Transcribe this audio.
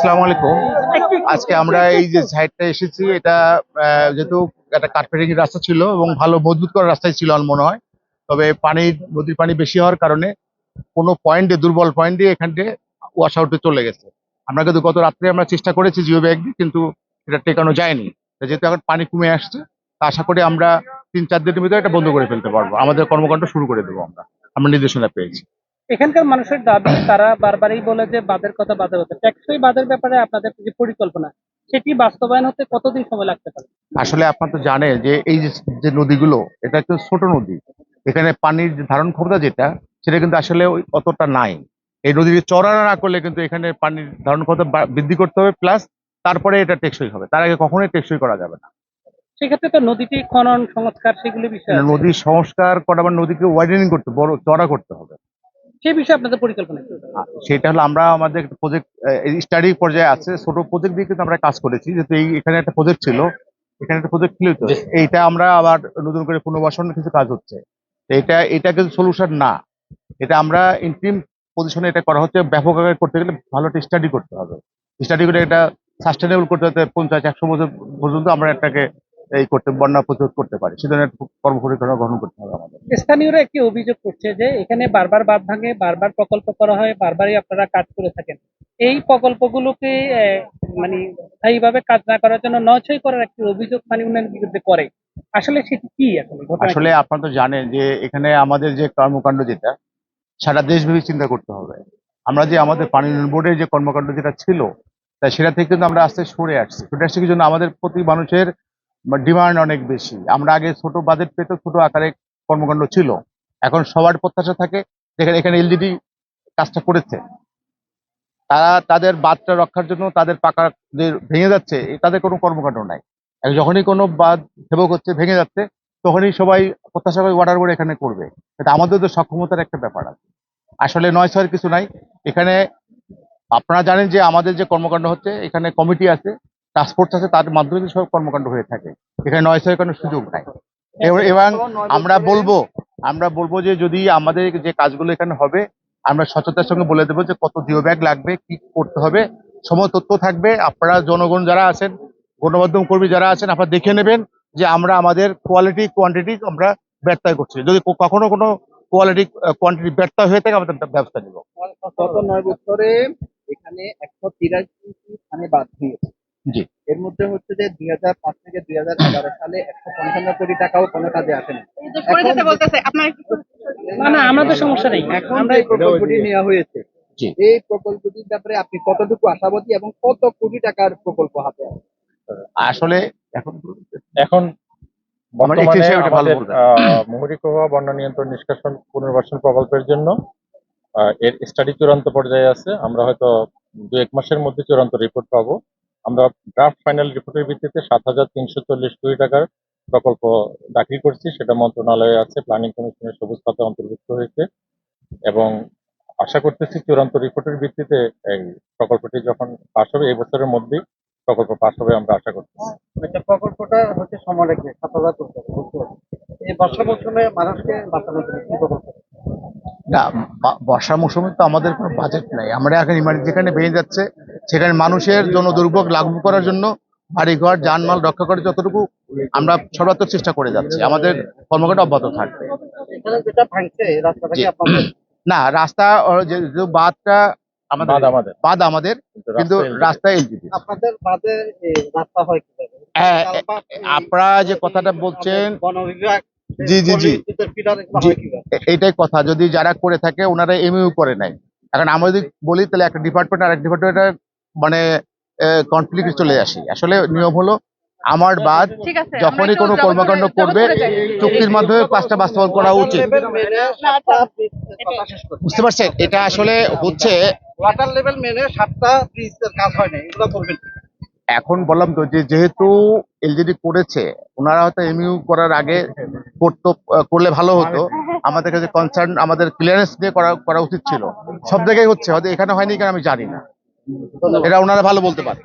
আসসালামু আলাইকুম। আজকে আমরা এই যে সাইডটা এসেছি, এটা যেহেতু একটা কাঠপেটিং রাস্তা ছিল এবং ভালো মজবুত করা রাস্তায় ছিল আমার মনে হয়। তবে পানি, নদীর পানি বেশি হওয়ার কারণে কোনো পয়েন্টে দুর্বল পয়েন্টে এখান থেকে ওয়াশ আউটে চলে গেছে। আমরা কিন্তু গত রাত্রে আমরা চেষ্টা করেছি জিও ব্যাগ দিয়ে, কিন্তু এটা টেকানো যায়নি। যেহেতু এখন পানি কমে আসছে, তা আশা করি আমরা তিন চার দিনের ভিতরে এটা বন্ধ করে ফেলতে পারব। আমাদের কর্মকাণ্ড শুরু করে দেবো আমরা। আমরা নির্দেশনা পেয়েছি। এখানকার মানুষের দাবি তারা বারবারই বলে যে বাদের কথা বাদের কথা। টেকসই বাদের ব্যাপারে আপনাদের যে পরিকল্পনা। সেটি বাস্তবায়ন হতে কতদিন সময় লাগতে পারে? আসলে আপনার তো জানেন যে এই যে নদীগুলো এটা একটু ছোট নদী। এখানে পানির ধারণ ক্ষমতা যেটা সেটা কিন্তু আসলে অতটা নাই। এই নদীকে চড়া না করলে কিন্তু এখানে পানির ধারণ ক্ষমতা বৃদ্ধি করতে হবে প্লাস তারপরে এটা টেকসই হবে। তার আগে কখনোই টেকসই করা যাবে না। সেক্ষেত্রে তো নদীটি খনন সংস্কার সেগুলি বিষয়। নদী সংস্কার করা বা নদীকে ওয়াইডেনিং করতে বড় চড়া করতে হবে। সেই বিষয়ে আপনাদের পরিকল্পনা সেটা হলো আমরা আমাদের প্রজেক্ট স্টাডি পর্যায়ে আছে ছোট প্রজেক্ট দিয়ে কিন্তু আমরা কাজ করেছি। যেহেতু এই এখানে একটা প্রজেক্ট ছিল এখানে একটা প্রজেক্ট ছিল তো এইটা আমরা আবার নতুন করে পুনর্বাসনের কিছু কাজ হচ্ছে। তো এটা এটা কিন্তু সলিউশন না। এটা আমরা ইন্টিম পজিশনে এটা করা হচ্ছে ব্যাপক আকারে করতে গেলে ভালো একটা স্টাডি করতে হবে। স্টাডি করে এটা সাস্টেনেবল করতে হতে পঞ্চাশ একশো বছর পর্যন্ত আমরা এটাকে এই করতে বন্যা প্রতিরোধ করতে পারি। সে ধরনের কর্মপরিকল্পনা গ্রহণ করতে হবে আমাদের। স্থানীয়রা একটি অভিযোগ করছে যে এখানে বারবার বাঁধ ভাঙে বারবার প্রকল্প করা হয় বারবারই আপনারা কাজ করে থাকেন। এই প্রকল্পগুলোকে মানে স্থায়ীভাবে কাজ না করার জন্য নছই করার একটি অভিযোগ পানি উন্নয়নের বিরুদ্ধে করে। আসলে সেটি কি আসলে আসলে আপনারা তো জানেন যে এখানে আমাদের যে কর্মকাণ্ড যেটা সারা দেশব্যাপী চিন্তা করতে হবে। আমরা যে আমাদের পানি উন্নয়ন বোর্ডের যে কর্মকাণ্ড যেটা ছিল তাই সেটা থেকে কিন্তু আমরা আস্তে সরে আসছি। সরে আসছি কি জন্য আমাদের প্রতি মানুষের ডিমান্ড অনেক বেশি। আমরা আগে ছোট বাজেট পেতে, ছোট আকারে কর্মকাণ্ড ছিল। এখন সবার প্রত্যাশা থাকে যেখানে এখানে এলজিডি কাজটা করেছে। তারা তাদের বাঁধটা রক্ষার জন্য তাদের পাকা যে ভেঙে যাচ্ছে তাদের কোনো কর্মকাণ্ড নাই। যখনই কোনো বাঁধ সেবক হচ্ছে, ভেঙে যাচ্ছে, তখনই সবাই প্রত্যাশা করে ওয়াটার বোর্ড এখানে করবে। এটা আমাদের তো সক্ষমতার একটা ব্যাপার আছে। আসলে নয় ছয়ের কিছু নাই। এখানে আপনারা জানেন যে আমাদের যে কর্মকাণ্ড হচ্ছে, এখানে কমিটি আছে। টাস্কফোর্স আছে, তার মাধ্যমে সব কর্মকাণ্ড হয়ে থাকে। এখানে নয় ছয়ের কোনো সুযোগ নাই। এবং আমরা বলব আমরা বলব যে যদি আমাদের যে কাজগুলো এখানে হবে, আমরা স্বচ্ছতার সঙ্গে বলে দেবো যে কত জিও ব্যাগ লাগবে, কি করতে হবে সময় তথ্য থাকবে। আপনারা জনগণ যারা আছেন, গণমাধ্যম কর্মী যারা আছেন, আপনারা দেখে নেবেন যে আমরা আমাদের কোয়ালিটি কোয়ান্টিটি আমরা ব্যর্থ করছি। যদি কখনো কোনো কোয়ালিটি কোয়ান্টিটি ব্যর্থ হয়ে থাকে আমাদের ব্যবস্থা নিব। গত নয় বছরে এখানে একশো তিরাশি বাদ দিয়েছে। এর মধ্যে হচ্ছে যে দুই হাজার পাঁচ থেকে দুই হাজার এগারো সালে একশো পঞ্চান্ন কোটি টাকাও কোনো কাজে আসেনি না। না আমাদের সমস্যা নেই। এখন প্রকল্পটি নেওয়া হয়েছে জি। এই প্রকল্পটির ব্যাপারে আপনি কতটুকু আশাবাদী এবং কত কোটি টাকার প্রকল্প হাতে আছে? আসলে এখন এখন প্রবাহ বন্যা নিয়ন্ত্রণ নিষ্কাশন পুনর্বাসন প্রকল্পের জন্য আহ, এর স্টাডি চূড়ান্ত পর্যায়ে আছে। আমরা হয়তো দু এক মাসের মধ্যে চূড়ান্ত রিপোর্ট পাবো। আমরা ড্রাফট ফাইনাল রিপোর্টের ভিত্তিতে সাত হাজার তিনশো চল্লিশ কোটি টাকার প্রকল্প দাখিল করছি। সেটা মন্ত্রণালয়ে আছে প্ল্যানিং কমিশনের সবুজ খাতে অন্তর্ভুক্ত হয়েছে। এবং আশা করতেছি চূড়ান্ত রিপোর্টের ভিত্তিতে এই প্রকল্পটি যখন পাশ হবে এই বছরের মধ্যেই প্রকল্প পাশ হবে আমরা আশা করছি। একটা প্রকল্পটা হচ্ছে সময় লাগবে সাত হাজার। এই বর্ষা মৌসুমে মানুষকে বাঁচানোর জন্য কি প্রকল্প? না বর্ষা মৌসুমে তো আমাদের কোনো বাজেট নাই। আমরা এখন ইমার্জেন্সি যেখানে ভেঙে যাচ্ছে। সেখানে মানুষের জন্য দুর্ভোগ লাঘব করার জন্য বাড়িঘর যানমাল রক্ষা করার যতটুকু আমরা সর্বাত্মক চেষ্টা করে যাচ্ছি। আমাদের কর্মকাণ্ড অব্যাহত থাকবে। না রাস্তা যে বাঁধটা আমাদের বাদ আমাদের। আমাদের কিন্তু রাস্তায় রাস্তা আপনাদের বাদে রাস্তা হয় আপনারা যে কথাটা বলছেন জি, জি, জি। পিলার এগুলো জি। কীভাবে? এ- এইটাই কথা। যদি যারা করে থাকে ওনারা এমইউ করে নাই। এখন আমরা যদি বলি তাহলে একটা ডিপার্টমেন্ট আর এক ডিপার্টমেন্টের মানে কনফ্লিক্ট চলে আসি। আসলে নিয়ম হলো আমার বাদ যখনই কোনো কর্মকাণ্ড করবে চুক্তির মাধ্যমে কাজটা বাস্তবায়ন করা উচিত। বুঝতে পারছেন? এটা আসলে হচ্ছে ওয়াটার লেভেল মেনে সাতটা ব্রিজের কাজ হয় না এগুলো করবেন এখন বললাম তো যে যেহেতু এলজিডি করেছে ওনারা হয়তো এমইউ করার আগে করতো করলে ভালো হতো। আমাদের কাছে কনসার্ন আমাদের ক্লিয়ারেন্স নিয়ে করা করা উচিত ছিল। সব জায়গায় হচ্ছে হয়তো এখানে হয়নি কেন আমি জানি না। এটা ওনারা ভালো বলতে পারে।